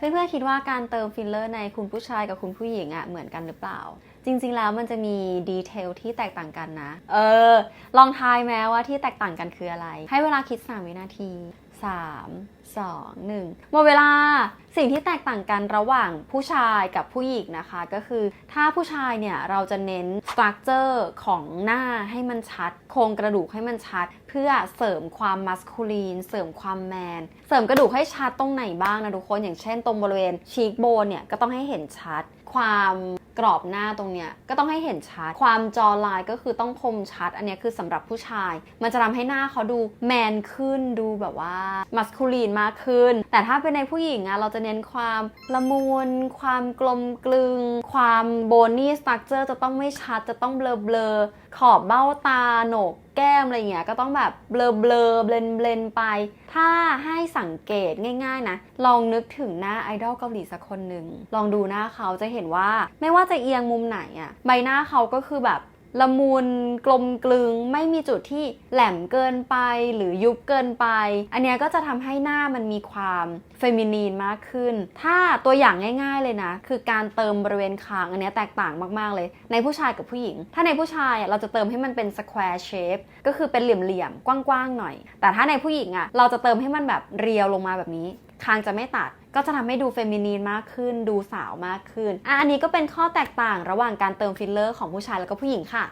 เพื่อนๆคิดว่าการเติมฟิลเลอร์ในคุณผู้ชายกับคุณผู้หญิงอะเหมือนกันหรือเปล่า จริงๆแล้วมันจะมีดีเทลที่แตกต่างกันนะ เออ ลองทายแม้ว่าที่แตกต่างกันคืออะไร ให้เวลาคิด 3 วินาที 3 2 1 หมดเวลาสิ่งที่แตกต่างกันระหว่างผู้ชายกับผู้หญิงนะคะ ก็คือถ้าผู้ชายเนี่ยเราจะเน้นสตรัคเจอร์ของหน้าให้มันชัด โครงกระดูกให้มันชัด เพื่อเสริมความมัสคูลีน เสริมความแมน เสริมกระดูกให้ชัดตรงไหนบ้างนะทุกคนอย่างเช่นตรงบริเวณชีกโบนเนี่ยก็ต้องให้เห็นชัด ความกรอบหน้าตรงเนี้ยก็ต้องให้เห็นชัด ความจอลายก็คือต้องคมชัด อันนี้คือสำหรับผู้ชาย มันจะทำให้หน้าเขาดูแมนขึ้นดูแบบว่ามัสคูลีนมากขึ้น แต่ถ้าเป็นในผู้หญิงอะเราจะเน้นความละมุนความกลมกลึง ความโบนี่สตรัคเจอร์จะต้องไม่ชัดจะต้องเบลอเบลอๆขอบเบ้าตาโหนกแก้มอะไรเงี้ยก็ต้องแบบเบลอเบลอเบลนเบลนไป ถ้าให้สังเกตง่าย ๆนะ ลองนึกถึงหน้าไอดอลเกาหลีสักคนหนึ่งลองดูหน้าเขาจะเห็นว่าไม่ว่าจะเอียงมุมไหนอะใบหน้าเขาก็คือแบบ ละมุนกลมกลึง ไม่มีจุดที่แหลมเกินไปหรือยุบเกินไป อันเนี้ยก็จะทำให้หน้ามันมีความเฟมินีนมากขึ้น ถ้าตัวอย่างง่าย ๆเลยนะ คือการเติมบริเวณคางอันเนี้ยแตกต่างมากๆเลย ในผู้ชายกับผู้หญิง ถ้าในผู้ชายเราจะเติมให้มันเป็น square shape ก็คือเป็นเหลี่ยมๆกว้างๆหน่อย แต่ถ้าในผู้หญิงอะเราจะเติมให้มันแบบเรียวลงมาแบบนี้คางจะไม่ตัด ก็จะทำให้ดูเฟมินีนมากขึ้น ดูสาวมากขึ้นอะอันนี้ก็เป็นข้อแตกต่างระหว่างการเติมฟิลเลอร์ของผู้ชายแล้วก็ผู้หญิงค่ะ